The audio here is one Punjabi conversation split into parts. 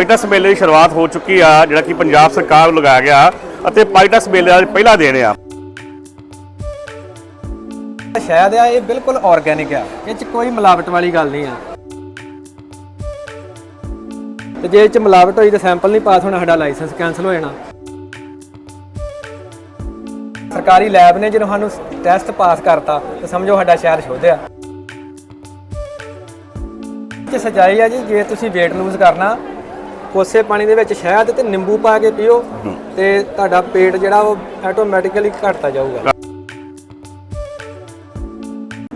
ਪਾਈਟਸ ਮੇਲੇ ਦੀ ਸ਼ੁਰੂਆਤ ਹੋ ਚੁੱਕੀ ਆ, ਜਿਹੜਾ ਕਿ ਪੰਜਾਬ ਸਰਕਾਰ ਵੱਲੋਂ ਲਗਾਇਆ ਗਿਆ ਅਤੇ ਪਾਈਟਸ ਮੇਲੇ ਦਾ ਪਹਿਲਾ ਦਿਨ ਆ। ਸ਼ਾਇਦ ਆ, ਇਹ ਬਿਲਕੁਲ ਆਰਗੇਨਿਕ ਆ। ਇਹ ਚ ਕੋਈ ਮਿਲਾਵਟ ਵਾਲੀ ਗੱਲ ਨਹੀਂ ਆ। ਤੇ ਜੇ ਇਹ ਚ ਮਿਲਾਵਟ ਹੋਈ ਤਾਂ ਸੈਂਪਲ ਨਹੀਂ ਪਾਸ ਹੋਣਾ, ਸਾਡਾ ਲਾਇਸੈਂਸ ਕੈਨਸਲ ਹੋ ਜਾਣਾ। ਸਰਕਾਰੀ ਲੈਬ ਨੇ ਜਦੋਂ ਸਾਨੂੰ ਟੈਸਟ ਪਾਸ ਕਰਤਾ, ਤਾਂ ਸਮਝੋ ਸਾਡਾ ਸ਼ਹਿਰ ਸ਼ੋਧਿਆ। ਤੇ ਸਚਾਈ ਆ ਜੀ, ਜੇ ਤੁਸੀਂ weight lose ਕਰਨਾ ਕੋਸੇ ਪਾਣੀ ਦੇ ਵਿੱਚ ਸ਼ਹਿਦ ਤੇ ਨਿੰਬੂ ਪਾ ਕੇ ਪੀਓ ਤੇ ਤੁਹਾਡਾ ਪੇਟ ਜਿਹੜਾ ਉਹ ਆਟੋਮੈਟਿਕਲੀ ਘਟਦਾ ਜਾਊਗਾ।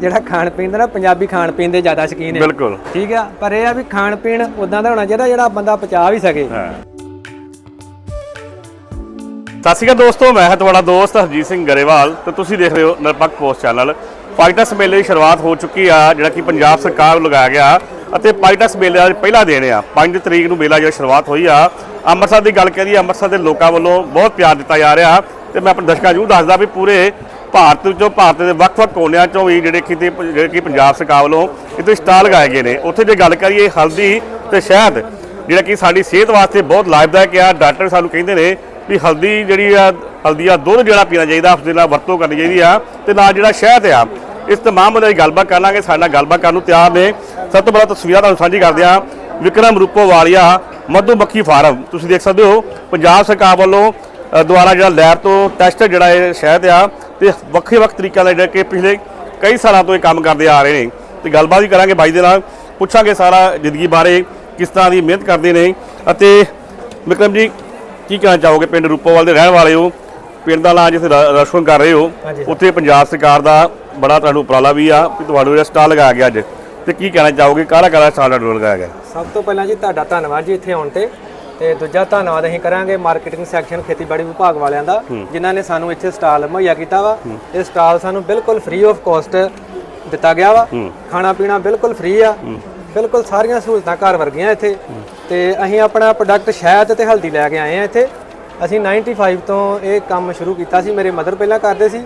ਜਿਹੜਾ ਖਾਣ ਪੀਣ ਦਾ ਨਾ ਪੰਜਾਬੀ ਖਾਣ ਪੀਣ ਦੇ ਜ਼ਿਆਦਾ ਸ਼ੌਕੀਨ ਹੈ ਬਿਲਕੁਲ। ਠੀਕ ਆ? ਪਰ ਇਹ ਆ ਵੀ ਖਾਣ ਪੀਣ ਉਦਾਂ ਦਾ ਹੋਣਾ ਚਾਹੀਦਾ ਜਿਹੜਾ ਬੰਦਾ ਪਚਾ ਵੀ ਸਕੇ। ਹਾਂ। ਸਤਿ ਸ਼੍ਰੀ ਅਕਾਲ ਦੋਸਤੋ ਮੈਂ ਹਾਂ ਤੁਹਾਡਾ ਦੋਸਤ ਹਰਜੀਤ ਸਿੰਘ ਗਰੇਵਾਲ ਤੇ ਤੁਸੀਂ ਦੇਖ ਰਹੇ ਹੋ ਨਿਰਪੱਖ ਪੋਸਟ ਚੈਨਲ। ਪਾਈਟਸ ਮੇਲੇ ਦੀ ਸ਼ੁਰੂਆਤ ਹੋ ਚੁੱਕੀ ਆ ਜਿਹੜਾ ਕਿ ਪੰਜਾਬ ਸਰਕਾਰ ਲਗਾਇਆ ਗਿਆ। ਅਤੇ ਪਾਈਟਸ ਮੇਲਾ ਪਹਿਲਾ ਦਿਨ ਆ। 5 ਤਰੀਕ ਨੂੰ ਮੇਲਾ ਜਿਹੜਾ ਸ਼ੁਰੂਆਤ ਹੋਈ ਆ। ਅੰਮ੍ਰਿਤਸਰ ਦੀ ਗੱਲ ਕਰੀਏ, ਅੰਮ੍ਰਿਤਸਰ ਦੇ ਲੋਕਾਂ ਵੱਲੋਂ ਬਹੁਤ ਪਿਆਰ ਦਿੱਤਾ ਜਾ ਰਿਹਾ। ਤੇ ਮੈਂ ਆਪਣੇ ਦਰਸ਼ਕਾਂ ਨੂੰ ਦੱਸਦਾ ਵੀ ਪੂਰੇ ਭਾਰਤ ਵਿੱਚੋਂ, ਭਾਰਤ ਦੇ ਵੱਖ-ਵੱਖ ਕੋਨਿਆਂ ਚੋਂ ਵੀ ਜਿਹੜੇ ਕਿਤੇ ਜਿਹੜੇ ਕਿ ਪੰਜਾਬ ਸਰਕਾਰ ਵੱਲੋਂ ਇੱਥੇ ਸਟਾਲ ਲਗਾਏ ਗਏ ਨੇ। ਉੱਥੇ ਜੇ ਗੱਲ ਕਰੀਏ ਹਲਦੀ ਤੇ ਸ਼ਹਿਦ, ਜਿਹੜਾ ਕਿ ਸਾਡੀ ਸਿਹਤ ਵਾਸਤੇ ਬਹੁਤ ਲਾਭਦਾਇਕ ਆ। ਡਾਕਟਰ ਸਾਨੂੰ ਕਹਿੰਦੇ ਨੇ ਵੀ ਹਲਦੀ ਜਿਹੜੀ ਆ, ਹਲਦੀ ਆ ਦੁੱਧ ਜਿਹੜਾ ਪੀਣਾ ਚਾਹੀਦਾ ਉਸ ਦੇ ਨਾਲ ਵਰਤੋਂ ਕਰਨੀ ਚਾਹੀਦੀ ਆ। ਤੇ ਨਾਲ ਜਿਹੜਾ ਸ਼ਹਿਦ ਆ ਇਸ ਤਮਾਮ ਮੁੱਦੇ ਦੀ ਗੱਲਬਾਤ ਕਰ ਲਾਂਗੇ। ਸਾਡੇ ਨਾਲ ਗੱਲਬਾਤ ਕਰਨ ਨੂੰ ਤਿਆਰ ਨੇ। ਸਭ ਤੋਂ ਪਹਿਲਾਂ ਤਸਵੀਰਾਂ ਤੁਹਾਨੂੰ ਸਾਂਝੀ ਕਰਦੇ ਆ ਵਿਕਰਮ ਰੂਪੋ ਵਾਲੀਆ ਮਧੂ ਮੱਖੀ ਫਾਰਮ। ਤੁਸੀਂ ਦੇਖ ਸਕਦੇ ਹੋ ਪੰਜਾਬ ਸਰਕਾਰ ਵੱਲੋਂ ਦੁਆਰਾ ਜਿਹੜਾ ਲੈਬ ਤੋਂ ਟੈਸਟ ਜਿਹੜਾ ਇਹ ਸ਼ਹਿਦ ਆ ਤੇ ਵੱਖਰੇ ਵੱਖ ਤਰੀਕਿਆਂ ਨਾਲ ਜਿਹੜਾ ਕਿ ਪਿਛਲੇ ਕਈ ਸਾਲਾਂ ਤੋਂ ਇਹ ਕੰਮ ਕਰਦੇ ਆ ਰਹੇ ਨੇ। ਤੇ ਗੱਲਬਾਤ ਵੀ ਕਰਾਂਗੇ ਬਾਈ ਦੇ ਨਾਲ। ਪੁੱਛਾਂਗੇ ਸਾਰਾ ਜ਼ਿੰਦਗੀ ਬਾਰੇ ਕਿਸ ਤਰ੍ਹਾਂ ਦੀ ਮਿਹਨਤ ਕਰਦੇ ਨੇ। ਅਤੇ ਵਿਕਰਮ ਜੀ ਕੀ ਕਹਿਣਾ ਚਾਹੋਗੇ? ਪਿੰਡ ਰੂਪੋਵਾਲ ਦੇ ਰਹਿਣ ਵਾਲੇ ਹੋ। ਪਿੰਡ ਦਾ ਨਾਂ ਜਿੱਥੇ ਰ- ਰੋਸ਼ਨ ਕਰ ਰਹੇ ਹੋ। ਉੱਥੇ ਪੰਜਾਬ ਸਰਕਾਰ ਦਾ ਬੜਾ ਤੁਹਾਨੂੰ ਉਪਰਾਲਾ ਵੀ ਆ ਕਿ ਤੁਹਾਨੂੰ ਜਿਹੜਾ ਸਟਾਲ ਲਗਾਇਆ ਗਿਆ ਅੱਜ। ਤੇ ਕੀ ਕਹਿਣਾ ਚਾਹੋਗੇ? ਕਾਹਦਾ ਕਾਹਦਾ ਸਟਾਲ ਤੁਹਾਨੂੰ ਲਗਾਇਆ ਗਿਆ? ਸਭ ਤੋਂ ਪਹਿਲਾਂ ਜੀ ਤੁਹਾਡਾ ਧੰਨਵਾਦ ਜੀ ਇੱਥੇ ਆਉਣ ਤੇ। ਤੇ ਦੂਜਾ ਧੰਨਵਾਦ ਅਸੀਂ ਕਰਾਂਗੇ ਮਾਰਕੀਟਿੰਗ ਸੈਕਸ਼ਨ ਖੇਤੀਬਾੜੀ ਵਿਭਾਗ ਵਾਲਿਆਂ ਦਾ ਜਿਨ੍ਹਾਂ ਨੇ ਸਾਨੂੰ ਇੱਥੇ ਸਟਾਲ ਮੁਹੱਈਆ ਕੀਤਾ ਵਾ। ਇਹ ਸਟਾਲ ਸਾਨੂੰ ਬਿਲਕੁਲ ਫ੍ਰੀ ਆਫ ਕਾਸਟ ਦਿੱਤਾ ਗਿਆ ਵਾ। ਖਾਣਾ ਪੀਣਾ ਬਿਲਕੁਲ ਫ੍ਰੀ ਆ। ਬਿਲਕੁਲ ਸਾਰੀਆਂ ਸਹੂਲਤਾਂ ਘਰ ਵਰਗੀਆਂ ਇੱਥੇ। ਤੇ ਅਸੀਂ ਆਪਣਾ ਪ੍ਰੋਡਕਟ ਸ਼ਹਿਦ ਤੇ ਹਲਦੀ ਲੈ ਕੇ ਆਏ ਆ ਇੱਥੇ। ਅਸੀਂ 95 ਤੋਂ ਇਹ ਕੰਮ ਸ਼ੁਰੂ ਕੀਤਾ ਸੀ। ਮੇਰੇ ਮਦਰ ਪਹਿਲਾਂ ਕਰਦੇ ਸੀ।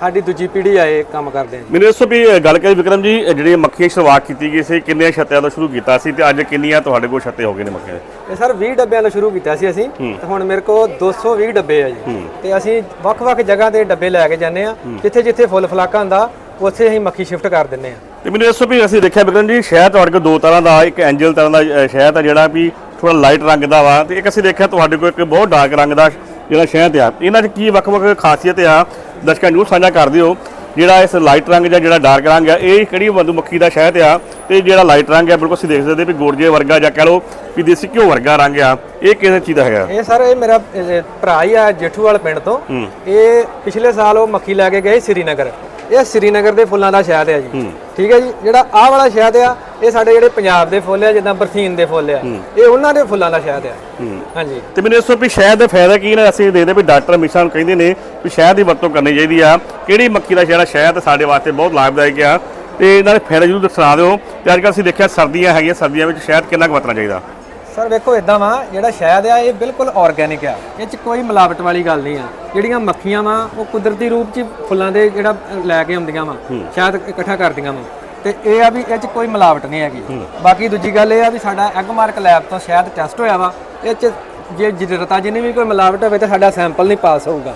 ਸਾਡੀ ਦੂਜੀ ਪੀੜ੍ਹੀ ਆ ਇਹ ਕੰਮ ਕਰਦੇ ਆ ਮੈਨੂੰ ਦੱਸੋ ਵੀ ਇਹ ਗੱਲ ਕਰੀ ਵਿਕਰਮ ਜੀ ਇਹ ਜਿਹੜੀ ਮੱਖੀਆਂ ਦੀ ਸ਼ੁਰੂਆਤ ਕੀਤੀ ਗਈ ਸੀ ਕਿੰਨੀਆਂ ਛੱਤਿਆਂ ਤੋਂ ਸ਼ੁਰੂ ਕੀਤਾ ਸੀ ਤੇ ਅੱਜ ਕਿੰਨੀਆਂ ਤੁਹਾਡੇ ਕੋਲ ਛੱਤੇ ਹੋ ਗਏ ਨੇ ਮੱਖੀਆਂ? ਦੇ ਇਹ ਸਰ 20 ਡੱਬਿਆਂ ਤੋਂ ਸ਼ੁਰੂ ਕੀਤਾ ਸੀ ਅਸੀਂ। ਤੇ ਹੁਣ ਮੇਰੇ ਕੋਲ 220 ਡੱਬੇ ਆ ਜੀ। ਤੇ ਅਸੀਂ ਵੱਖ-ਵੱਖ ਜਗ੍ਹਾ ਤੇ ਡੱਬੇ ਲੈ ਕੇ ਜਾਂਦੇ ਆ ਜਿੱਥੇ ਜਿੱਥੇ ਫੁੱਲ ਫਲਾਕਾ ਹੁੰਦਾ ਉੱਥੇ ਅਸੀਂ ਮੱਖੀ ਸ਼ਿਫਟ ਕਰ ਦਿੰਦੇ ਆ ਤੇ ਮੈਨੂੰ ਦੱਸੋ ਵੀ ਅਸੀਂ ਦੇਖਿਆ ਵਿਕਰਮ ਜੀ ਸ਼ਹਿਦ ਤੁਹਾਡੇ ਕੋਲ ਦੋ ਤਰ੍ਹਾਂ ਦਾ ਇੱਕ ਐਂਜਲ ਤਰ੍ਹਾਂ ਦਾ ਅ, ਸ਼ਹਿਦ ਆ ਜਿਹੜਾ ਵੀ ਥੋੜਾ ਲਾਈਟ ਰੰਗ ਦਾ ਵਾ ਤੇ ਇੱਕ ਅਸੀਂ ਦੇਖਿਆ ਤੁਹਾਡੇ ਕੋਲ ਇੱਕ ਬਹੁਤ ਡਾਰਕ ਰੰਗ ਦਾ ਜਿਹੜਾ ਸ਼ਹਿਦ ਆ। ਇਹਨਾਂ 'ਚ ਕੀ ਵੱਖ-ਵੱਖ ਖਾਸੀਅਤ ਆ ਦਰਸ਼ਕਾਂ ਨੂੰ ਸਾਂਝਾ ਕਰ ਦਿਓ। ਜਿਹੜਾ ਇਸ ਲਾਈਟ ਰੰਗ ਜਾਂ ਜਿਹੜਾ ਡਾਰਕ ਰੰਗ ਆ ਇਹ ਕਿਹੜੀ ਮਧੂਮੱਖੀ ਦਾ ਸ਼ਹਿਦ ਆ ਤੇ ਜਿਹੜਾ ਲਾਈਟ ਰੰਗ ਆ ਬਿਲਕੁਲ ਅਸੀਂ ਦੇਖ ਸਕਦੇ ਵੀ ਗੋਰਜੇ ਵਰਗਾ ਜਾਂ ਕਹ ਲਓ ਵੀ ਦੇਸੀ ਘਿਓ ਵਰਗਾ ਰੰਗ ਆ। ਇਹ ਕਿਸੇ ਚੀਜ਼ ਦਾ ਹੈਗਾ? ਇਹ ਸਰ ਇਹ ਮੇਰਾ ਭਰਾ ਹੀ ਆ ਜੇਠੂਵਾਲ ਪਿੰਡ ਤੋਂ। ਇਹ ਪਿਛਲੇ ਸਾਲ ਉਹ ਮੱਖੀ ਲੈ ਕੇ ਗਏ ਸ੍ਰੀਨਗਰ। ਇਹ ਸ੍ਰੀਨਗਰ ਦੇ ਫੁੱਲਾਂ ਦਾ ਸ਼ਹਿਦ ਹੈ ਜੀ। ਠੀਕ ਹੈ ਜੀ? ਜਿਹੜਾ ਆਹ ਵਾਲਾ ਸ਼ਹਿਦ ਆ ਇਹ ਸਾਡੇ ਜਿਹੜੇ ਪੰਜਾਬ ਦੇ ਫੁੱਲ ਆ ਜਿੱਦਾਂ ਬਰਫੀਨ ਦੇ ਫੁੱਲ ਆ। ਇਹ ਉਹਨਾਂ ਦੇ ਫੁੱਲਾਂ ਦਾ ਸ਼ਹਿਦ ਆ। ਹਾਂਜੀ। ਤੇ ਮੈਨੂੰ ਦੱਸੋ ਵੀ ਸ਼ਹਿਦ ਦਾ ਫਾਇਦਾ ਕੀ ਨੇ? ਅਸੀਂ ਦੇਖਦੇ ਵੀ ਡਾਕਟਰ ਹਮੇਸ਼ਾ ਨੂੰ ਕਹਿੰਦੇ ਨੇ ਵੀ ਸ਼ਹਿਦ ਦੀ ਵਰਤੋਂ ਕਰਨੀ ਚਾਹੀਦੀ ਆ। ਕਿਹੜੀ ਮੱਖੀ ਦਾ ਜਿਹੜਾ ਸ਼ਹਿਦ ਸਾਡੇ ਵਾਸਤੇ ਬਹੁਤ ਲਾਭਦਾਇਕ ਆ। ਤੇ ਇਹਨਾਂ ਦੇ ਫਾਇਦੇ ਜ਼ਰੂਰ ਦੱਸਣਾ ਦਿਓ। ਤੇ ਅੱਜ ਕੱਲ੍ਹ ਅਸੀਂ ਦੇਖਿਆ ਸਰਦੀਆਂ ਹੈਗੀਆਂ ਸਰਦੀਆਂ ਵਿੱਚ ਸ਼ਹਿਦ ਕਿੰਨਾ ਕੁ ਵਰਤਣਾ ਚਾਹੀਦਾ? ਸਰ ਵੇਖੋ ਇਦਾਂ ਵਾ ਜਿਹੜਾ ਸ਼ਹਿਦ ਆ ਇਹ ਬਿਲਕੁਲ ਆਰਗੇਨਿਕ ਆ। ਇਹ ਚ ਕੋਈ ਮਿਲਾਵਟ ਵਾਲੀ ਗੱਲ ਨਹੀਂ ਆ। ਜਿਹੜੀਆਂ ਮੱਖੀਆਂ ਵਾ ਉਹ ਕੁਦਰਤੀ ਰੂਪ ਚ ਫੁੱਲਾਂ ਦੇ ਜਿਹੜਾ ਲੈ ਕੇ ਆਉਂਦੀਆਂ ਵਾ ਸ਼ਹਿਦ ਇਕੱਠਾ ਕਰਦੀਆਂ ਵਾ। ਤੇ ਇਹ ਆ ਵੀ ਇਹ ਚ ਕੋਈ ਮਿਲਾਵਟ ਨਹੀਂ ਹੈਗੀ। ਬਾਕੀ ਦੂਜੀ ਗੱਲ ਇਹ ਆ ਵੀ ਸਾਡਾ ਐਗ ਮਾਰਕ ਲੈਬ ਤੋਂ ਸ਼ਹਿਦ ਟੈਸਟ ਹੋਇਆ ਵਾ ਇਹ ਚ ਜੇ ਜਿਰਤਾ ਜਿੰਨੀ ਵੀ ਕੋਈ ਮਿਲਾਵਟ ਹੋਵੇ ਤਾਂ ਸਾਡਾ ਸੈਂਪਲ ਨਹੀਂ ਪਾਸ ਹੋਊਗਾ।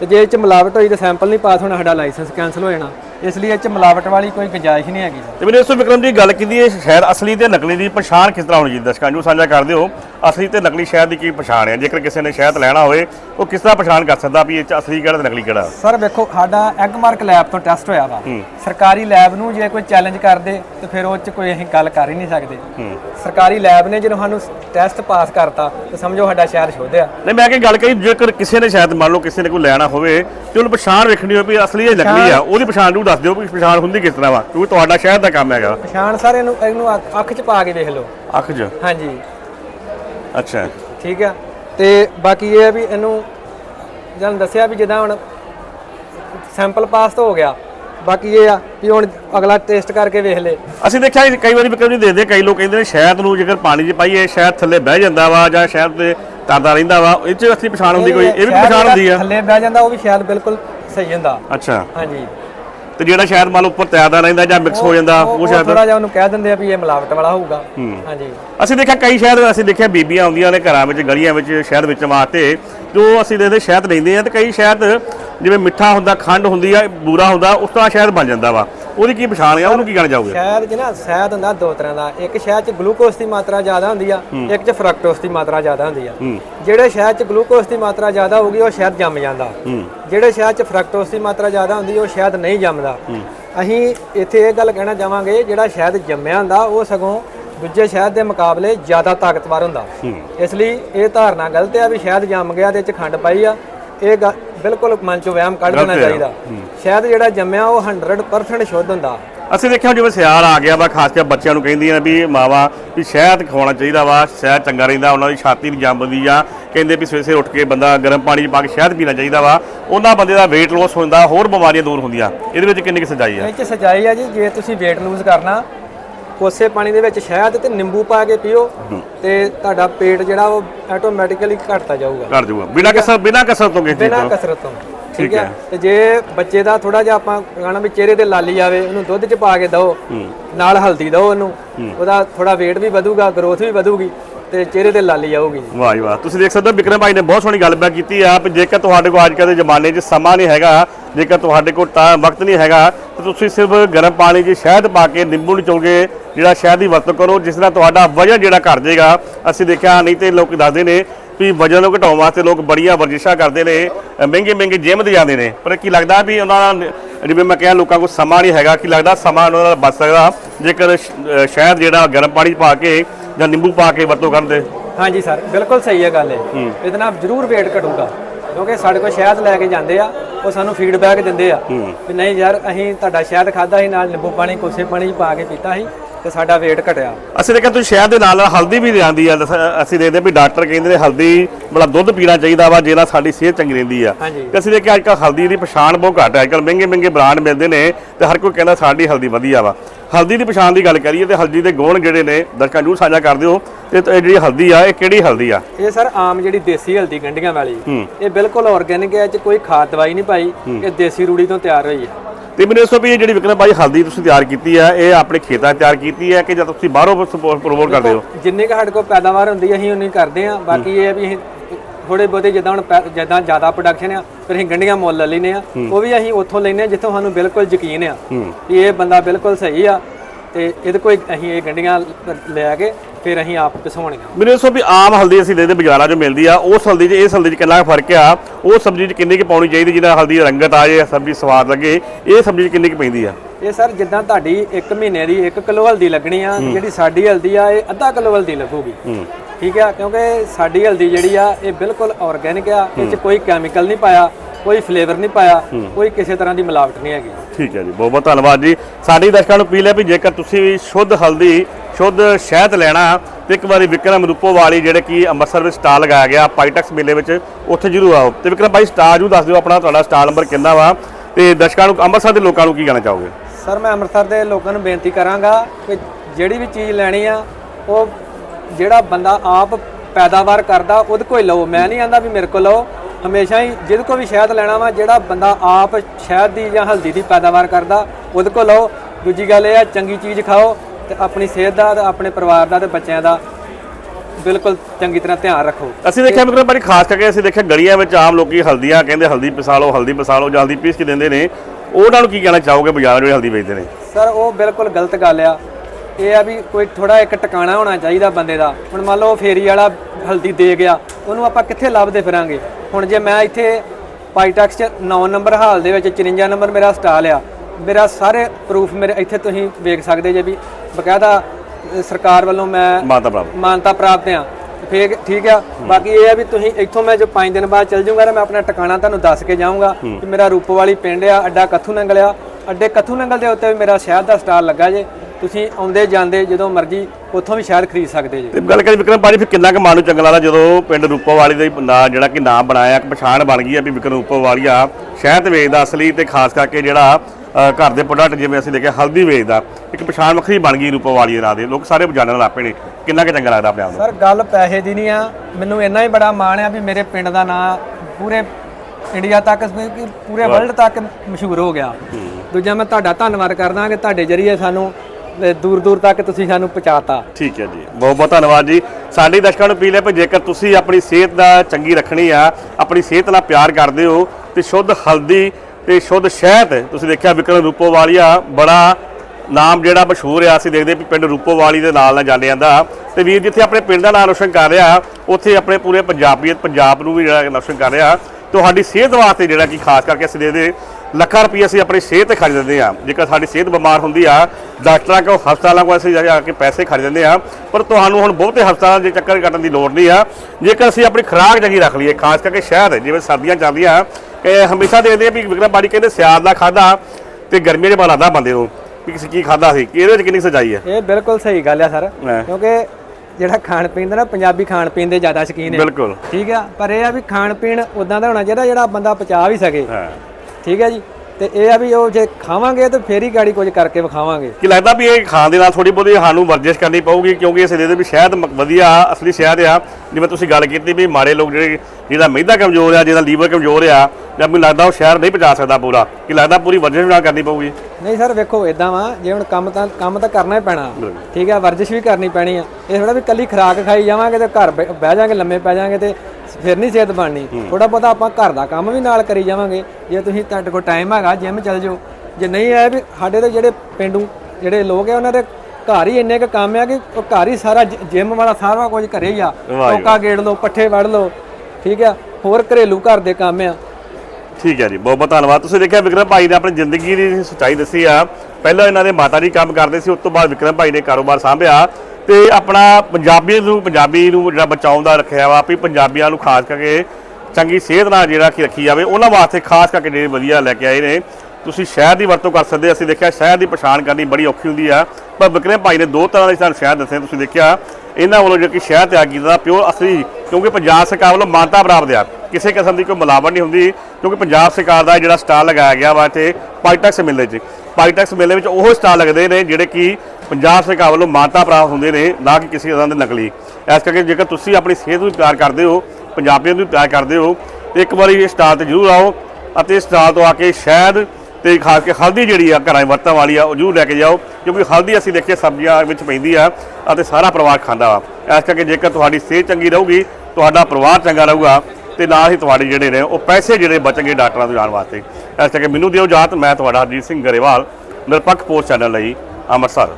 ਤੇ ਜੇ ਇਹ ਚ ਮਿਲਾਵਟ ਹੋਈ ਤਾਂ ਸੈਂਪਲ ਨਹੀਂ ਪਾਸ ਹੋਣਾ ਸਾਡਾ ਲਾਇਸੈਂਸ ਕੈਨਸਲ ਹੋ ਜਾਣਾ। ਇਸ ਲਈ ਇਹ ਚ ਮਿਲਾਵਟ ਵਾਲੀ ਕੋਈ ਗੁੰਜਾਇਸ਼ ਨਹੀਂ ਹੈਗੀ। ਤੇ ਮੈਨੂੰ ਦੱਸੋ ਵਿਕਰਮ ਜੀ ਗੱਲ ਕੀਤੀ ਹੈ ਸ਼ਹਿਦ ਅਸਲੀ ਤੇ ਨਕਲੀ ਦੀ ਪਛਾਣ ਕਿਸ ਤਰ੍ਹਾਂ ਹੋਣੀ ਚਾਹੀਦੀ ਦਰਸ਼ਕਾਂ ਨੂੰ ਸਾਂਝਾ ਕਰ ਦਿਓ ਅਸਲੀ ਤੇ ਨਕਲੀ ਸ਼ਹਿਦ ਦੀ ਕੀ ਪਛਾਣ ਹੈ? ਜੇਕਰ ਕਿਸੇ ਨੇ ਸ਼ਹਿਦ ਲੈਣਾ ਹੋਵੇ ਉਹ ਕਿਸ ਤਰ੍ਹਾਂ ਪਛਾਣ ਕਰ ਸਕਦਾ ਵੀ ਇਹ ਚ ਅਸਲੀ ਕਿਹੜਾ ਤੇ ਨਕਲੀ ਕਿਹੜਾ? ਸਰ ਵੇਖੋ ਸਾਡਾ ਐਗ ਮਾਰਕ ਲੈਬ ਤੋਂ ਟੈਸਟ ਹੋਇਆ ਵਾ। ਸਰਕਾਰੀ ਲੈਬ ਨੂੰ ਜੇ ਕੋਈ ਚੈਲੰਜ ਕਰਦੇ ਤੇ ਫਿਰ ਉਹ ਚ ਕੋਈ ਅਸੀਂ ਗੱਲ ਕਰ ਹੀ ਨਹੀਂ ਸਕਦੇ। ਸਰਕਾਰੀ ਲੈਬ ਨੇ ਜਦੋਂ ਸਾਨੂੰ ਟੈਸਟ ਪਾਸ ਕਰਤਾ ਤੇ ਸਮਝੋ ਸਾਡਾ ਸ਼ਹਿਰ ਸ਼ੁੱਧ ਆ ਨਹੀਂ ਮੈਂ ਕਿ ਗੱਲ ਕਰੀ ਜੇਕਰ ਕਿਸੇ ਨੇ ਸ਼ਾਇਦ ਮੰਨ ਲਓ ਕਿਸੇ ਨੇ ਕੋਈ ਲੈਣਾ ਹੋਵੇ ਤੇ ਉਹਨੂੰ ਪਛਾਣ ਵੇਖਣੀ ਹੋਵੇ ਵੀ ਅਸਲੀ ਹੈ ਨਕਲੀ ਆ ਉਹਦੀ ਪਛਾਣ ਨੂੰ ਦੱਸ ਦਿਓ ਵੀ ਪਛਾਣ ਹੁੰਦੀ ਕਿਸ ਤਰ੍ਹਾਂ ਵਾ ਕਿਉਂਕਿ ਤੁਹਾਡਾ ਸ਼ਹਿਦ ਦਾ ਕੰਮ ਹੈਗਾ। ਪਛਾਣ ਸਰ ਇਹਨੂੰ ਇਹਨੂੰ ਅੱਖ- ਚ ਪਾ ਕੇ ਵੇਖ ਲਓ। ਅੱਖ 'ਚ? ਹਾਂਜੀ। ਅੱਛਾ। ਠੀਕ ਆ? ਤੇ ਬਾਕੀ ਇਹ ਆ ਵੀ ਇਹਨੂੰ ਜਨ ਦੱਸਿਆ ਵੀ ਜਿੱਦਾਂ ਹੁਣ ਸੈਂਪਲ ਪਾਸ ਤਾਂ ਹੋ ਗਿਆ। ਬਾਕੀ ਇਹ ਆ ਵੀ ਹੁਣ ਅਗਲਾ ਟੈਸਟ ਕਰਕੇ ਵੇਖ ਲੈ। ਅਸੀਂ ਦੇਖਿਆ ਕਈ ਵਾਰੀ ਵਿਕਰਮ ਜੀ ਦੇਖਦੇ ਕਈ ਲੋਕ ਕਹਿੰਦੇ ਨੇ ਸ਼ਹਿਦ ਨੂੰ ਜੇਕਰ ਪਾਣੀ 'ਚ ਪਾਈਏ ਸ਼ਹਿਦ ਥੱਲੇ ਬਹਿ ਜਾਂਦਾ ਵਾ ਜਾਂ ਸ਼ਹਿਦ ਤੇ ਤਰਦਾ ਰਹਿੰਦਾ ਵਾ ਇਹ 'ਚ ਅਸਲੀ ਪਛਾਣ ਹੁੰਦੀ ਕੋਈ? ਇਹ ਵੀ ਪਛਾਣ ਹੁੰਦੀ ਆ? ਥੱਲੇ ਬਹਿ ਜਾਂਦਾ ਉਹ ਵੀ ਸ਼ਾਇਦ ਬਿਲਕੁਲ ਸਹੀ ਹੁੰਦਾ। ਅੱਛਾ। ਹਾਂਜੀ। ਤੇ ਜਿਹੜਾ ਸ਼ਾਇਦ ਮੰਨ ਲਓ ਉੱਪਰ ਤਿਆਦਾ ਰਹਿੰਦਾ ਜਾਂ ਮਿਕਸ ਹੋ ਜਾਂਦਾ ਉਹ ਸ਼ਾਇਦ ਥੋੜਾ ਜਿਹਾ ਉਹਨੂੰ ਕਹਿ ਦਿੰਦੇ ਆ ਵੀ ਇਹ ਮਿਲਾਵਟ ਵਾਲਾ ਹੋਊਗਾ। ਹਾਂਜੀ। ਅਸੀਂ ਦੇਖਿਆ ਕਈ ਸ਼ਹਿਰ ਅਸੀਂ ਦੇਖਿਆ ਬੀਬੀਆਂ ਆਉਂਦੀਆਂ ਨੇ ਘਰਾਂ ਵਿੱਚ ਗਲੀਆਂ ਵਿੱਚ ਸ਼ਹਿਦ ਵਿੱਚ ਵਾਸਤੇ ਜੋ ਅਸੀਂ ਦੇਖਦੇ ਸ਼ਹਿਦ ਲੈਂਦੇ ਆ ਤੇ ਕਈ ਸ਼ਹਿਦ ਜਿਵੇਂ ਮਿੱਠਾ ਹੁੰਦਾ ਖੰਡ ਹੁੰਦੀ ਆ ਬੂਰਾ ਹੁੰਦਾ ਉਸ ਤਰ੍ਹਾਂ ਸ਼ਹਿਦ ਬਣ ਜਾਂਦਾ ਵਾ। ਉਹਦੀ ਕੀ ਪਛਾਣ ਆ? ਉਹਨੂੰ ਕੀ ਕਹਿਣਾ ਚਾਹੋਗੇ? ਸ਼ਹਿਦ 'ਚ ਨਾ ਸ਼ਹਿਦ ਹੁੰਦਾ ਦੋ ਤਰ੍ਹਾਂ ਦਾ। ਇੱਕ ਸ਼ਹਿਦ 'ਚ ਗਲੂਕੋਜ਼ ਦੀ ਮਾਤਰਾ ਜ਼ਿਆਦਾ ਹੁੰਦੀ ਆ ਇੱਕ 'ਚ ਫਰਕਟੋਜ਼ ਦੀ ਮਾਤਰਾ ਜ਼ਿਆਦਾ ਹੁੰਦੀ ਆ। ਜਿਹੜੇ ਸ਼ਹਿਦ 'ਚ ਗਲੂਕੋਜ਼ ਦੀ ਮਾਤਰਾ ਜ਼ਿਆਦਾ ਹੋਊਗੀ ਉਹ ਸ਼ਹਿਦ ਜੰਮ ਜਾਂਦਾ। ਜਿਹੜੇ ਸ਼ਹਿਦ 'ਚ ਫਰਕਟੋਜ਼ ਦੀ ਮਾਤਰਾ ਜ਼ਿਆਦਾ ਹੁੰਦੀ ਉਹ ਸ਼ਹਿਦ ਨਹੀਂ ਜੰਮਦਾ। ਅਸੀਂ ਇੱਥੇ ਇਹ ਗੱਲ ਕਹਿਣਾ ਚਾਹਾਂਗੇ ਜਿਹੜਾ ਸ਼ਹਿਦ ਜੰਮਿਆ ਹੁੰਦਾ ਉਹ ਸਗੋਂ ਦੂਜੇ ਸ਼ਹਿਦ ਦੇ ਮੁਕਾਬਲੇ ਜ਼ਿਆਦਾ ਤਾਕਤਵਰ ਹੁੰਦਾ। ਇਸ ਲਈ ਇਹ ਧਾਰਨਾ ਗਲਤ ਹੈ ਵੀ ਸ਼ਹਿਦ ਜੰਮ ਗਿਆ ਤੇ 'ਚ ਖੰਡ ਪਾਈ ਆ। ਇਹ ਬਿਲਕੁਲ ਮਨ ਚੋਂ ਵਹਿਮ ਕੱਢ ਦੇਣਾ। ਚਾਹੀਦਾ। ਸ਼ਹਿਦ ਜਿਹੜਾ ਜੰਮਿਆ ਉਹ 100% ਸ਼ੁੱਧ ਹੁੰਦਾ। ਅਸੀਂ ਦੇਖਿਆ ਜਿਵੇਂ ਸਿਆਲ ਆ ਗਿਆ ਵਾ ਖਾਸ ਕਰ ਬੱਚਿਆਂ ਨੂੰ ਕਹਿੰਦੀਆਂ ਵੀ ਮਾਵਾ ਵੀ ਸ਼ਹਿਦ ਖਵਾਉਣਾ ਚਾਹੀਦਾ ਵਾ ਸ਼ਹਿਦ ਚੰਗਾ ਰਹਿੰਦਾ ਉਹਨਾਂ ਦੀ ਛਾਤੀ ਨਹੀਂ ਜੰਮਦੀ ਆ ਕਹਿੰਦੇ ਵੀ ਸਵੇਰੇ ਸਵੇਰੇ ਉੱਠ ਕੇ ਬੰਦਾ ਗਰਮ ਪਾਣੀ 'ਚ ਪਾ ਕੇ ਸ਼ਹਿਦ ਪੀਣਾ ਚਾਹੀਦਾ ਵਾ ਉਹਨਾਂ ਬੰਦੇ ਦਾ weight loss ਹੁੰਦਾ ਹੋਰ ਬਿਮਾਰੀਆਂ ਦੂਰ ਹੁੰਦੀਆਂ। ਇਹਦੇ ਵਿੱਚ ਕਿੰਨੀ ਕੁ ਸਜਾਈ ਆ? ਇਹ ਚ ਸਜਾਈ ਆ ਜੀ ਜੇ ਤੁਸੀਂ weight lose ਕਰਨਾ ਕੋਸੇ ਪਾਣੀ ਦੇ ਵਿੱਚ ਸ਼ਹਿਦ ਤੇ ਨਿੰਬੂ ਪਾ ਕੇ ਪੀਓ ਤੇ ਤੁਹਾਡਾ ਪੇਟ ਜਿਹੜਾ ਉਹ ਆਟੋਮੈਟਿਕਲੀ ਘਟਦਾ ਜਾਊਗਾ। ਕਰ ਜੂਗਾ ਬਿਨਾਂ ਕਸਰ ਬਿਨਾਂ ਕਸਰ ਤੋਂ ਕਿਸੇ ਬਿਨਾਂ ਕਸਰਤ ਤੋਂ। ਠੀਕ ਹੈ। ਤੇ ਜੇ ਬੱਚੇ ਦਾ ਥੋੜਾ ਜਿਹਾ ਆਪਾਂ ਕਹਣਾ ਵੀ ਚਿਹਰੇ ਤੇ ਲਾਲੀ ਆਵੇ ਉਹਨੂੰ ਦੁੱਧ ਚ ਪਾ ਕੇ ਦਿਓ ਨਾਲ ਹਲਦੀ ਦਿਓ ਉਹਨੂੰ ਉਹਦਾ ਥੋੜਾ weight ਵੀ ਵਧੂਗਾ ਗਰੋਥ ਵੀ ਵਧੂਗੀ। ਤੇ ਚਿਹਰੇ ਤੇ ਲਾਲੀ ਆਊਗੀ। ਜੀ ਵਾਹ ਜੀ ਵਾਹ। ਤੁਸੀਂ ਦੇਖ ਸਕਦੇ ਹੋ ਵਿਕਰਮ ਭਾਈ ਨੇ ਬਹੁਤ ਸੋਹਣੀ ਗੱਲਬਾਤ ਕੀਤੀ ਆ, ਵੀ ਜੇਕਰ ਤੁਹਾਡੇ ਕੋਲ ਅੱਜ ਕੱਲ੍ਹ ਦੇ ਜ਼ਮਾਨੇ 'ਚ ਸਮਾਂ ਨਹੀਂ ਹੈਗਾ, ਜੇਕਰ ਤੁਹਾਡੇ ਕੋਲ ਟਾ ਵਕਤ ਨਹੀਂ ਹੈਗਾ, ਤਾਂ ਤੁਸੀਂ ਸਿਰਫ ਗਰਮ ਪਾਣੀ 'ਚ ਸ਼ਹਿਦ ਪਾ ਕੇ ਨਿੰਬੂ ਨਿਚੋੜ ਕੇ ਜਿਹੜਾ ਸ਼ਹਿਦ ਦੀ ਵਰਤੋਂ ਕਰੋ, ਜਿਸ ਨਾਲ ਤੁਹਾਡਾ ਵਜਨ ਜਿਹੜਾ ਘਟ ਜਾਏਗਾ। ਅਸੀਂ ਦੇਖਿਆ, ਨਹੀਂ ਤੇ ਲੋਕ ਦੱਸਦੇ ਨੇ ਵੀ ਵਜਨ ਨੂੰ ਘਟਾਉਣ ਵਾਸਤੇ ਲੋਕ ਬੜੀਆਂ ਵਰਜਿਸ਼ਾਂ ਕਰਦੇ ਨੇ ਮਹਿੰਗੇ ਮਹਿੰਗੇ ਜਿਮ ਤੇ ਜਾਂਦੇ ਨੇ। ਪਰ ਕੀ ਲੱਗਦਾ ਵੀ ਉਹਨਾਂ ਦਾ ਜਿਵੇਂ ਮੈਂ ਕਿਹਾ ਲੋਕਾਂ ਕੋਲ ਸਮਾਂ ਨਹੀਂ ਹੈਗਾ ਕੀ ਲੱਗਦਾ ਸਮਾਂ ਉਹਨਾਂ ਦਾ ਬਚ ਸਕਦਾ? ਜੇਕਰ ਸ਼ਹਿਦ ਜਿਹੜਾ ਗਰਮ ਪਾਣੀ ਪਾ ਕੇ ਜਾਂ ਨਿੰਬੂ ਪਾ ਕੇ ਵਰਤੋਂ ਕਰਦੇ ਹਾਂਜੀ ਸਰ ਬਿਲਕੁਲ ਸਹੀ ਹੈ ਗੱਲ ਇਹ ਇਹਦੇ ਨਾਲ ਜ਼ਰੂਰ weight ਘਟੂਗਾ। ਕਿਉਂਕਿ ਸਾਡੇ ਕੋਲ ਸ਼ਹਿਦ ਲੈ ਕੇ ਜਾਂਦੇ ਆ ਉਹ ਸਾਨੂੰ ਫੀਡਬੈਕ ਦਿੰਦੇ ਆ ਵੀ ਨਹੀਂ ਯਾਰ ਅਸੀਂ ਤੁਹਾਡਾ ਸ਼ਹਿਦ ਖਾਦਾ ਸੀ ਨਾਲ ਨਿੰਬੂ ਪਾਣੀ ਕੋਸੇ ਪਾਣੀ ਪਾ ਕੇ ਪੀਤਾ ਸੀ। ਤੇ ਸਾਡਾ weight ਘਟਿਆ। ਅਸੀਂ ਦੇਖਿਆ ਤੁਸੀਂ ਸ਼ਹਿਦ ਦੇ ਨਾਲ ਨਾਲ ਹਲਦੀ ਵੀ ਲਿਆਂਦੀ ਆ ਦਸ- ਅਸੀਂ ਦੇਖਦੇ ਵੀ ਡਾਕਟਰ ਕਹਿੰਦੇ ਨੇ ਹਲਦੀ ਬੜਾ ਦੁੱਧ ਪੀਣਾ ਚਾਹੀਦਾ ਵਾ ਜਿਹਦੇ ਨਾਲ ਸਾਡੀ ਸਿਹਤ ਚੰਗੀ ਰਹਿੰਦੀ ਆ। ਹਾਂਜੀ। ਤੇ ਅਸੀਂ ਦੇਖਿਆ ਅੱਜ ਕੱਲ੍ਹ ਹਲਦੀ ਦੀ ਪਛਾਣ ਬਹੁਤ ਘੱਟ ਹੈ ਅੱਜ ਕੱਲ੍ਹ ਮਹਿੰਗੇ ਮਹਿੰਗੇ ਬ੍ਰਾਂਡ ਮਿਲਦੇ ਨੇ ਤੇ ਹਰ ਕੋਈ ਕਹਿੰਦਾ ਸਾਡੀ ਹਲਦੀ ਵਧੀਆ ਵਾ। ਹਲਦੀ ਦੀ ਪਛਾਣ ਦੀ ਗੱਲ ਕਰੀਏ ਤੇ ਹਲਦੀ ਦੇ ਗੁਣ ਜਿਹੜੇ ਨੇ ਦਰਸ਼ਕਾਂ ਨੂੰ ਸਾਂਝਾ ਕਰ ਦਿਓ। ਤੇ ਇਹ ਜਿਹੜੀ ਹਲਦੀ ਆ ਇਹ ਕਿਹੜੀ ਹਲਦੀ ਆ? ਇਹ ਸਰ ਆਮ ਜਿਹੜੀ ਦੇਸੀ ਹਲਦੀ ਗੰਢੀਆਂ ਵਾਲੀ। ਇਹ ਬਿਲਕੁਲ ਆਰਗੇਨਿਕ ਹੈ ਇਹ 'ਚ ਕੋਈ ਖਾਦ ਦਵਾਈ ਨਹੀਂ ਪਾਈ ਇਹ ਦੇਸੀ ਰੂੜੀ ਤੋਂ ਤਿਆਰ ਹੋਈ ਹੈ। ਤੇ ਮੈਨੂੰ ਦੱਸੋ ਵੀ ਇਹ ਜਿਹੜੀ ਵਿਕਰਮ ਭਾਈ ਹਲਦੀ ਤੁਸੀਂ ਤਿਆਰ ਕੀਤੀ ਆ ਇਹ ਆਪਣੇ ਖੇਤਾਂ ਤਿਆਰ ਕੀਤੀ ਹੈ ਕਿ ਜਾਂ ਤੁਸੀਂ ਬਾਹਰੋਂ ਪ੍ਰਮੋਟ ਕਰਦੇ ਹੋ? ਜਿੰਨੇ ਕੁ ਸਾਡੇ ਕੋਲ ਪੈਦਾਵਾਰ ਹੁੰਦੀ ਹੈ, ਅਸੀਂ ਉਨੀ ਕਰਦੇ ਆ। ਬਾਕੀ ਇਹ ਹੈ ਵੀ ਅਸੀਂ ਥੋੜੇ ਬਹੁਤੇ ਜਿੱਦਾਂ ਹੁਣ ਜਿੱਦਾਂ ਜ਼ਿਆਦਾ ਪ੍ਰੋਡਕਸ਼ਨ ਆ ਫਿਰ ਅਸੀਂ ਗੰਢੀਆਂ ਮੁੱਲ ਲੈ ਲੈਨੇ ਆ ਉਹ ਵੀ ਅਸੀਂ ਉੱਥੋਂ ਲੈਨੇ ਆ ਜਿੱਥੋਂ ਸਾਨੂੰ ਬਿਲਕੁਲ ਯਕੀਨ ਆ ਕਿ ਇਹ ਬੰਦਾ ਬਿਲਕੁਲ ਸਹੀ ਆ। ਤੇ ਇਹਦੇ ਕੋਈ ਅਸੀਂ ਇਹ ਗੰਢੀਆਂ ਲੈ ਕੇ ਫਿਰ ਅਸੀਂ ਆਪ ਪਿਸਾਉਣੀਆਂ। ਮੈਨੂੰ ਦੱਸੋ ਵੀ ਆਮ ਹਲਦੀ ਅਸੀਂ ਲੈਦੇ ਬਾਜ਼ਾਰਾਂ 'ਚ ਮਿਲਦੀ ਆ ਉਸ ਹਲਦੀ 'ਚ ਇਸ ਹਲਦੀ 'ਚ ਕਿੰਨਾ ਫ਼ਰਕ ਆ? ਉਹ ਸਬਜ਼ੀ 'ਚ ਕਿੰਨੀ ਕੁ ਪਾਉਣੀ ਚਾਹੀਦੀ ਜਿਹਦਾ ਹਲਦੀ ਦੀ ਰੰਗਤ ਆ ਜਾਏ ਸਬਜ਼ੀ ਸਵਾਦ ਲੱਗੇ ਇਹ ਸਬਜ਼ੀ 'ਚ ਕਿੰਨੀ ਕੁ ਪੈਂਦੀ ਆ? ਇਹ ਸਰ ਜਿੱਦਾਂ ਤੁਹਾਡੀ 1 ਮਹੀਨੇ ਦੀ 1 ਕਿਲੋ ਹਲਦੀ ਲੱਗਣੀ ਆ ਜਿਹੜੀ ਸਾਡੀ ਹਲਦੀ ਆ ਇਹ ਅੱਧਾ ਕਿਲੋ ਹਲਦੀ ਲੱਗੂਗੀ। ਠੀਕ ਆ ਕਿਉਂਕਿ ਸਾਡੀ ਹਲਦੀ ਜਿਹੜੀ ਆ ਇਹ ਬਿਲਕੁਲ ਆਰਗੇਨਿਕ ਆ ਇਹ 'ਚ ਕੋਈ ਕੈਮੀਕਲ ਨਹੀਂ ਪਾਇਆ। ਕੋਈ ਫਲੇਵਰ ਨਹੀਂ ਪਾਇਆ ਕੋਈ ਕਿਸੇ ਤਰ੍ਹਾਂ ਦੀ ਮਿਲਾਵਟ ਨਹੀਂ ਹੈਗੀ। ਠੀਕ ਹੈ ਜੀ ਬਹੁਤ ਬਹੁਤ ਧੰਨਵਾਦ ਜੀ। ਸਾਡੇ ਦਰਸ਼ਕਾਂ ਨੂੰ ਅਪੀਲ ਹੈ ਵੀ ਜੇਕਰ ਤੁਸੀਂ ਵੀ ਸ਼ੁੱਧ ਹਲਦੀ ਸ਼ੁੱਧ ਸ਼ਹਿਦ ਲੈਣਾ ਤੇ ਇੱਕ ਵਾਰੀ ਵਿਕਰਮ ਰੂਪੋ ਵਾਲੀ ਜਿਹੜੇ ਕਿ ਅੰਮ੍ਰਿਤਸਰ ਵਿੱਚ ਸਟਾਲ ਲਗਾਇਆ ਗਿਆ ਪਾਈਟੈਕਸ ਮੇਲੇ ਵਿੱਚ ਉੱਥੇ ਜ਼ਰੂਰ ਆਓ। ਤੇ ਵਿਕਰਮ ਭਾਈ ਸਟਾਲ ਜੂ ਦੱਸ ਦਿਓ ਆਪਣਾ ਤੁਹਾਡਾ ਸਟਾਲ ਨੰਬਰ ਕਿੰਨਾ ਵਾ। ਤੇ ਦਰਸ਼ਕਾਂ ਨੂੰ ਅੰਮ੍ਰਿਤਸਰ ਦੇ ਲੋਕਾਂ ਨੂੰ ਕੀ ਕਹਿਣਾ ਚਾਹੋਗੇ? ਸਰ ਮੈਂ ਅੰਮ੍ਰਿਤਸਰ ਦੇ ਲੋਕਾਂ ਨੂੰ ਬੇਨਤੀ ਕਰਾਂਗਾ ਕਿ ਜਿਹੜੀ ਵੀ ਚੀਜ਼ ਲੈਣੀ ਆ ਉਹ ਜਿਹੜਾ ਬੰਦਾ ਆਪ ਪੈਦਾਵਾਰ ਕਰਦਾ ਉਹਦੇ ਕੋਲ ਲਓ। ਮੈਂ ਨਹੀਂ ਆਂਦਾ ਵੀ ਮੇਰੇ ਕੋਲ ਲਓ। ਹਮੇਸ਼ਾ ਹੀ ਜਿਹਦੇ ਕੋਲ ਵੀ ਸ਼ਹਿਦ ਲੈਣਾ ਵਾ ਜਿਹੜਾ ਬੰਦਾ ਆਪ ਸ਼ਹਿਦ ਦੀ ਜਾਂ ਹਲਦੀ ਦੀ ਪੈਦਾਵਾਰ ਕਰਦਾ ਉਹਦੇ ਕੋਲ ਲਓ। ਦੂਜੀ ਗੱਲ ਇਹ ਆ ਚੰਗੀ ਚੀਜ਼ ਖਾਓ ਤੇ ਆਪਣੀ ਸਿਹਤ ਦਾ ਤੇ ਆਪਣੇ ਪਰਿਵਾਰ ਦਾ ਤੇ ਬੱਚਿਆਂ ਦਾ ਬਿਲਕੁਲ ਚੰਗੀ ਤਰ੍ਹਾਂ ਧਿਆਨ ਰੱਖੋ। ਅਸੀਂ ਦੇਖਿਆ ਵਿਕਰਮ ਭਾਈ ਖਾਸ ਕਰਕੇ ਅਸੀਂ ਦੇਖਿਆ ਗਲੀਆਂ ਵਿੱਚ ਆਮ ਲੋਕੀ ਹਲਦੀਆਂ ਕਹਿੰਦੇ ਹਲਦੀ ਪਿਸਾ ਲਓ ਹਲਦੀ ਪਿਸਾ ਲਓ ਜਾਂ ਹਲਦੀ ਪੀਸ ਕੇ ਦਿੰਦੇ ਨੇ। ਉਹਨਾਂ ਨੂੰ ਕੀ ਕਹਿਣਾ ਚਾਹੋਗੇ ਬਾਜ਼ਾਰ ਜਿਹੜੇ ਹਲਦੀ ਵੇਚਦੇ ਨੇ? ਸਰ ਉਹ ਬਿਲਕੁਲ ਗਲਤ ਗੱਲ ਆ। ਇਹ ਆ ਵੀ ਕੋਈ ਥੋੜਾ ਇੱਕ ਟਿਕਾਣਾ ਹੋਣਾ ਚਾਹੀਦਾ ਬੰਦੇ ਦਾ। ਹੁਣ ਮੰਨ ਲਓ ਫੇਰੀ ਵਾਲਾ ਹਲਦੀ ਦੇ ਗਿਆ ਉਹਨੂੰ ਆਪਾਂ ਕਿੱਥੇ ਲੱਭਦੇ ਫਿਰਾਂਗੇ? ਹੁਣ ਜੇ ਮੈਂ ਇੱਥੇ ਪਾਈਟੈਕਸ ਚ 9 ਨੰਬਰ ਹਾਲ ਦੇ ਵਿੱਚ 54 ਨੰਬਰ ਮੇਰਾ ਸਟਾਲ ਆ ਮੇਰਾ ਸਾਰੇ ਪ੍ਰੂਫ ਮੇਰੇ ਇੱਥੇ ਤੁਸੀਂ ਵੇਖ ਸਕਦੇ ਜੇ ਵੀ ਬਕਾਇਦਾ ਸਰਕਾਰ ਵੱਲੋਂ ਮੈਂ ਮਾਤਾ ਪ੍ਰਾਪਤ। ਮਾਨਤਾ ਪ੍ਰਾਪਤ ਆ। ਫੇਰ ਠੀਕ ਆ। ਬਾਕੀ ਇਹ ਆ ਵੀ ਤੁਸੀਂ ਇੱਥੋਂ ਮੈਂ ਜੋ 5 ਦਿਨ ਬਾਅਦ ਚੱਲ ਜਾਊਂਗਾ ਨਾ ਮੈਂ ਆਪਣਾ ਟਿਕਾਣਾ ਤੁਹਾਨੂੰ ਦੱਸ ਕੇ ਜਾਊਂਗਾ ਕਿ ਮੇਰਾ ਰੂਪਵਾਲੀ ਪਿੰਡ ਆ ਅੱਡਾ ਕੱਥੂ ਨੰਗਲ ਆ। ਅੱਡੇ ਕੱਥੂ ਨੰਗਲ ਦੇ ਉੱਤੇ ਵੀ ਮੇਰਾ ਸ਼ਹਿਦ ਦਾ ਸਟਾਲ ਲੱਗਾ ਜੇ। ਤੁਸੀਂ ਆਉਂਦੇ ਜਾਂਦੇ ਜਦੋਂ ਮਰਜ਼ੀ ਉੱਥੋਂ ਵੀ ਸ਼ਹਿਦ ਖਰੀਦ ਸਕਦੇ ਜੇ। ਤੇ ਗੱਲ ਕਰੀ ਵਿਕਰਮ ਭਾਜੀ ਫਿਰ ਕਿੰਨਾ ਕੁ ਮਨ ਨੂੰ ਚੰਗਾ ਲੱਗਦਾ ਜਦੋਂ ਪਿੰਡ ਰੂਪੋਵਾਲੀ ਦਾ ਹੀ ਨਾਂ ਜਿਹੜਾ ਕਿ ਨਾਮ ਬਣਾਇਆ ਇੱਕ ਪਛਾਣ ਬਣ ਗਈ ਆ ਵੀ ਵਿਕਰਮ ਰੂਪੋਵਾਲੀਆ ਸ਼ਹਿਦ ਵੇਚਦਾ ਅਸਲੀ ਤੇ ਖਾਸ ਕਰਕੇ ਜਿਹੜਾ ਘਰ ਦੇ ਪ੍ਰੋਡਕਟ ਜਿਵੇਂ ਅਸੀਂ ਦੇਖਿਆ ਹਲਦੀ ਵੇਚਦਾ ਇੱਕ ਪਛਾਣ ਵੱਖਰੀ ਬਣ ਗਈ ਰੂਪੋਵਾਲੀ ਦੇ ਨਾਂ ਦੇ ਲੋਕ ਸਾਰੇ ਜਾਣਨ ਲੱਗ ਪਏ ਨੇ ਕਿੰਨਾ ਕੁ ਚੰਗਾ ਲੱਗਦਾ ਆਪਣੇ ਆਪ ਨੂੰ? ਸਰ ਗੱਲ ਪੈਸੇ ਦੀ ਨਹੀਂ ਆ ਮੈਨੂੰ ਇੰਨਾ ਹੀ ਬੜਾ ਮਾਣ ਆ ਵੀ ਮੇਰੇ ਪਿੰਡ ਦਾ ਨਾਂ ਪੂਰੇ ਇੰਡੀਆ ਤੱਕ ਕਿ ਪੂਰੇ ਵਰਲਡ ਤੱਕ ਮਸ਼ਹੂਰ ਹੋ ਗਿਆ। ਦੂਜਾ ਮੈਂ ਤੁਹਾਡਾ ਧੰਨਵਾਦ ਕਰਦਾ ਕਿ ਤੁਹਾਡੇ ਜਰੀਏ ਸਾਨੂੰ ਦੂਰ ਦੂਰ ਤੱਕ ਤੁਸੀਂ ਸਾਨੂੰ ਪਹੁੰਚਾਤਾ। ਠੀਕ ਹੈ ਜੀ। ਬਹੁਤ ਬਹੁਤ ਧੰਨਵਾਦ ਜੀ। ਸਾਡੇ ਦਰਸ਼ਕਾਂ ਨੂੰ ਅਪੀਲ ਹੈ ਕਿ ਜੇਕਰ ਤੁਸੀਂ ਆਪਣੀ ਸਿਹਤ ਦਾ ਚੰਗੀ ਰੱਖਣੀ ਆ, ਆਪਣੀ ਸਿਹਤ ਨਾਲ ਪਿਆਰ ਕਰਦੇ ਹੋ, ਤੇ ਸ਼ੁੱਧ ਹਲਦੀ ਤੇ ਸ਼ੁੱਧ ਸ਼ਹਿਦ, ਤੁਸੀਂ ਦੇਖਿਆ ਵਿਕਰਮ ਰੂਪੋਵਾਲੀਆ ਬੜਾ ਨਾਮ ਜਿਹੜਾ ਮਸ਼ਹੂਰ ਆ, ਅਸੀਂ ਦੇਖਦੇ ਵੀ ਪਿੰਡ ਰੂਪੋਵਾਲੀ ਦੇ ਨਾਲ ਨਾਲ ਜਾਂਦੇ ਜਾਂਦਾ। ਤੇ ਵੀਰ ਜਿੱਥੇ ਆਪਣੇ ਪਿੰਡ ਦਾ ਨਾਮ ਰੋਸ਼ਨ ਕਰ ਰਿਹਾ, ਉੱਥੇ ਆਪਣੇ ਪੂਰੇ ਪੰਜਾਬੀਅਤ ਪੰਜਾਬ ਨੂੰ ਵੀ ਜਿਹੜਾ ਰੋਸ਼ਨ ਕਰ ਰਿਹਾ। ਤੁਹਾਡੀ ਸਿਹਤ ਵਾਸਤੇ ਜਿਹੜਾ ਕਿ ਖਾਸ ਕਰਕੇ ਅਸੀਂ ਦੇਖਦੇ ਲੱਖਾਂ ਰੁਪਏ ਅਸੀਂ ਆਪਣੀ ਸਿਹਤ ਤੇ ਖਰਚ ਦਿੰਦੇ ਆ ਜੇਕਰ ਸਾਡੀ ਸਿਹਤ ਬਿਮਾਰ ਹੁੰਦੀ ਆ ਡਾਕਟਰਾਂ ਕੋਲ ਹਸਪਤਾਲਾਂ ਕੋਲ ਅਸੀਂ ਜਾ ਕੇ ਪੈਸੇ ਖਰਚ ਦਿੰਦੇ ਆ ਪਰ ਤੁਹਾਨੂੰ ਹੁਣ ਬਹੁਤੇ ਹਸਪਤਾਲਾਂ ਦੇ ਚੱਕਰ ਕੱਟਣ ਦੀ ਲੋੜ ਨਹੀਂ ਆ। ਜੇਕਰ ਅਸੀਂ ਆਪਣੀ ਖੁਰਾਕ ਚੰਗੀ ਰੱਖ ਲਈਏ ਖਾਸ ਕਰਕੇ ਸ਼ਹਿਦ ਜਿਵੇਂ ਸਰਦੀਆਂ ਚੱਲਦੀਆਂ ਕਿ ਹਮੇਸ਼ਾ ਦੇਖਦੇ ਆ ਵੀ ਵਿਕਰਮ ਬਾੜੀ ਕਹਿੰਦੇ ਸਿਆਲ ਦਾ ਖਾਦਾ ਤੇ ਗਰਮੀਆਂ 'ਚ ਬਲਾਦਾ ਬੰਦੇ ਨੂੰ ਵੀ ਕਿਸੇ ਕੀ ਖਾਦਾ ਸੀ। ਇਹਦੇ ਵਿੱਚ ਕਿੰਨੀ ਸਜਾਈ ਹੈ ਇਹ ਬਿਲਕੁਲ ਸਹੀ ਗੱਲ ਆ ਸਰ। ਕਿਉਂਕਿ ਜਿਹੜਾ ਖਾਣ ਪੀਣ ਦਾ ਨਾ ਪੰਜਾਬੀ ਖਾਣ ਪੀਣ ਦੇ ਜ਼ਿਆਦਾ ਸ਼ੌਕੀਨ ਹੈ ਬਿਲਕੁਲ। ਠੀਕ ਆ? ਪਰ ਇਹ ਆ ਵੀ ਖਾਣ ਪੀਣ ਉਦਾਂ ਦਾ ਹੋਣਾ ਚਾਹੀਦਾ ਜਿਹੜਾ ਬੰਦਾ ਪਚਾ ਵੀ ਸਕੇ। ਹਾਂ। ਠੀਕ ਹੈ ਜੀ? ਤੇ ਇਹ ਆ ਵੀ ਉਹ ਜੇ ਖਾਵਾਂਗੇ ਤਾਂ ਫੇਰ ਹੀ ਗਾੜੀ ਕੁਝ ਕਰਕੇ ਵਿਖਾਵਾਂਗੇ। ਕੀ ਲੱਗਦਾ ਵੀ ਇਹ ਖਾਣ ਦੇ ਨਾਲ ਥੋੜੀ ਬਹੁਤੀ ਸਾਨੂੰ ਵਰਜਿਸ਼ ਕਰਨੀ ਪਊਗੀ ਕਿਉਂਕਿ ਅਸੀਂ ਦੇਖਦੇ ਵੀ ਸ਼ਹਿਦ ਵਧੀਆ ਅਸਲੀ ਸ਼ਹਿਦ ਆ। ਜਿਵੇਂ ਤੁਸੀਂ ਗੱਲ ਕੀਤੀ ਵੀ ਮਾੜੇ ਲੋਕ ਜਿਹੜੇ ਜਿਹਦਾ ਮਿਹਦਾ ਕਮਜ਼ੋਰ ਆ ਜਿਹਦਾ ਲੀਵਰ ਕਮਜ਼ੋਰ ਆ ਜਾਂ ਮੈਨੂੰ ਲੱਗਦਾ ਉਹ ਸ਼ਹਿਦ ਨਹੀਂ ਪਚਾ ਸਕਦਾ ਪੂਰਾ। ਕੀ ਲੱਗਦਾ ਪੂਰੀ ਵਰਜਿਸ਼ ਨਾਲ ਕਰਨੀ ਪਊਗੀ? ਨਹੀਂ ਸਰ ਵੇਖੋ ਇਦਾਂ ਵਾ ਜੇ ਹੁਣ ਕੰਮ ਤਾਂ ਕੰਮ ਤਾਂ ਕਰਨਾ ਹੀ ਪੈਣਾ। ਠੀਕ ਹੈ ਵਰਜਿਸ਼ ਵੀ ਕਰਨੀ ਪੈਣੀ ਆ। ਇਹ ਥੋੜਾ ਵੀ ਕੱਲੀ ਖਰਾਕ ਖਾਈ ਜਾਵਾਂਗੇ ਤੇ ਘਰ ਬਹਿ ਜਾਾਂਗੇ ਲੰਮੇ ਪੈ ਜਾਾਂਗੇ ਤੇ ਫਿਰ ਨਹੀਂ ਸਿਹਤ ਬਣਨੀ। ਥੋੜਾ ਬਹੁਤਾ ਆਪਾਂ ਘਰ ਦਾ ਕੰਮ ਵੀ ਨਾਲ ਕਰੀ ਜਾਵਾਂਗੇ। ਜੇ ਤੁਸੀਂ ਤੁਹਾਡੇ ਕੋਲ ਟਾਈਮ ਹੈਗਾ ਜਿਮ ਚੱਲ ਜਾਓ। ਜੇ ਨਹੀਂ ਹੈ ਵੀ ਸਾਡੇ ਤੇ ਜਿਹੜੇ ਪਿੰਡੂ ਜਿਹੜੇ ਲੋਕ ਆ ਉਹਨਾਂ ਦੇ ਘਰ ਹੀ ਇੰਨੇ ਕ ਕੰਮ ਆ ਕਿ ਉਹ ਘਰ ਹੀ ਸਾਰਾ ਜਿਮ ਵਾਲਾ ਸਾਰਾ ਕੁਝ ਘਰੇ ਹੀ ਆ। ਟੋਕਾ ਗੇੜ ਲਓ ਪੱਠੇ ਵੜ ਲਓ ਠੀਕ ਆ? ਹੋਰ ਘਰੇਲੂ ਘਰ ਦੇ ਕੰਮ ਆ। ਠੀਕ ਹੈ ਜੀ ਬਹੁਤ ਬਹੁਤ ਧੰਨਵਾਦ। ਤੁਸੀਂ ਦੇਖਿਆ ਵਿਕਰਮ ਭਾਈ ਨੇ ਆਪਣੀ ਜ਼ਿੰਦਗੀ ਦੀ ਸੱਚਾਈ ਦੱਸੀ ਆ। ਪਹਿਲਾਂ ਇਹਨਾਂ ਦੇ ਮਾਤਾ ਜੀ ਕੰਮ ਕਰਦੇ ਸੀ ਉਸ ਤੋਂ ਬਾਅਦ ਵਿਕਰਮ ਭਾਈ ਨੇ ਕਾਰੋਬਾਰ ਸੰਭਿਆ। ਤੇ ਆਪਣਾ ਪੰਜਾਬੀ ਨੂੰ ਪੰਜਾਬੀ ਨੂੰ ਜਿਹੜਾ ਬਚਾਉਣ ਦਾ ਰੱਖਿਆ ਵਾ, ਵੀ ਪੰਜਾਬੀਆਂ ਨੂੰ ਖਾਸ ਕਰਕੇ ਚੰਗੀ ਸਿਹਤ ਨਾਲ ਜਿਹੜਾ ਕਿ ਰੱਖੀ ਜਾਵੇ, ਉਹਨਾਂ ਵਾਸਤੇ ਖਾਸ ਕਰਕੇ ਜਿਹੜੇ ਵਧੀਆ ਲੈ ਕੇ ਆਏ ਨੇ। ਤੁਸੀਂ ਸ਼ਹਿਰ ਦੀ ਵਰਤੋਂ ਕਰ ਸਕਦੇ ਅਸੀਂ ਦੇਖਿਆ ਸ਼ਹਿਰ ਦੀ ਪਛਾਣ ਕਰਨੀ ਬੜੀ ਔਖੀ ਹੁੰਦੀ ਆ। ਪਰ ਵਿਕਰਮ ਭਾਈ ਨੇ ਦੋ ਤਰ੍ਹਾਂ ਦੇ ਸਾਨੂੰ ਸ਼ਹਿਰ ਦੱਸੇ, ਤੁਸੀਂ ਦੇਖਿਆ, ਇਹਨਾਂ ਵੱਲੋਂ ਜਿਹੜੀ ਸ਼ਹਿਰ ਤਿਆਰ ਕੀਤਾ ਪਿਓਰ ਅਸਲੀ, ਕਿਉਂਕਿ ਪੰਜਾਬ ਸਰਕਾਰ ਵੱਲੋਂ ਮਾਨਤਾ ਪ੍ਰਾਪਤ ਆ। ਕਿਸੇ ਕਿਸਮ ਦੀ ਕੋਈ ਮਿਲਾਵਟ ਨਹੀਂ ਹੁੰਦੀ, ਕਿਉਂਕਿ ਪੰਜਾਬ ਸਰਕਾਰ ਦਾ ਜਿਹੜਾ ਸਟਾਲ ਲਗਾਇਆ ਗਿਆ ਵਾ ਇੱਥੇ ਪਾਈਟੈਕਸ ਮੇਲੇ 'ਚ। ਪਾਈਟੈਕਸ ਮੇਲੇ ਵਿੱਚ ਉਹ ਸਟਾਲ ਲੱਗਦੇ ਨੇ ਜਿਹੜੇ ਕਿ ਪੰਜਾਬ ਸਰਕਾਰ ਵੱਲੋਂ ਮਾਨਤਾ ਪ੍ਰਾਪਤ ਹੁੰਦੇ ਨੇ, ਨਾ ਕਿ ਕਿਸੇ ਤਰ੍ਹਾਂ ਦੇ ਨਕਲੀ। ਇਸ ਕਰਕੇ ਜੇਕਰ ਤੁਸੀਂ ਆਪਣੀ ਸਿਹਤ ਨੂੰ ਪਿਆਰ ਕਰਦੇ ਹੋ, ਪੰਜਾਬੀਆਂ ਨੂੰ ਵੀ ਪਿਆਰ ਕਰਦੇ ਹੋ, ਤੇ ਇੱਕ ਵਾਰੀ ਇਸ ਸਟਾਲ ਤੇ ਜ਼ਰੂਰ ਆਓ ਅਤੇ ਇਸ ਸਟਾਲ ਤੋਂ ਆ ਕੇ ਸ਼ਹਿਦ ਤੇ ਖਾਸ ਕੇ ਹਲਦੀ ਜਿਹੜੀ ਆ ਘਰਾਂ 'ਚ ਵਰਤਣ ਵਾਲੀ ਆ, ਉਹ ਜ਼ਰੂਰ ਲੈ ਕੇ ਜਾਓ, ਕਿਉਂਕਿ ਹਲਦੀ ਅਸੀਂ ਦੇਖੀਏ ਸਬਜ਼ੀਆਂ ਵਿੱਚ ਪੈਂਦੀ ਆ ਅਤੇ ਸਾਰਾ ਪਰਿਵਾਰ ਖਾਂਦਾ ਵਾ। ਇਸ ਕਰਕੇ ਜੇਕਰ ਤੁਹਾਡੀ ਸਿਹਤ ਚੰਗੀ ਰਹੂਗੀ, ਤੁਹਾਡਾ ਪਰਿਵਾਰ ਚੰਗਾ ਰਹੂਗਾ, ਤੇ ਨਾਲ ਹੀ ਤੁਹਾਡੇ ਜਿਹੜੇ ਨੇ, ਉਹ ਪੈਸੇ ਜਿਹੜੇ ਬਚਣਗੇ ਡਾਕਟਰਾਂ ਤੋਂ ਜਾਣ ਵਾਸਤੇ। ਇਸ ਕਰਕੇ ਮੈਨੂੰ ਦਿਓ ਜਾਤ ਮੈਂ ਤੁਹਾਡਾ ਹਰਜੀਤ ਸਿੰਘ ਗਰੇਵਾਲ, ਨਿਰਪੱਖ ਪੋਸਟ ਚੈਨਲ ਲਈ ਅੰਮ੍ਰਿਤਸਰ।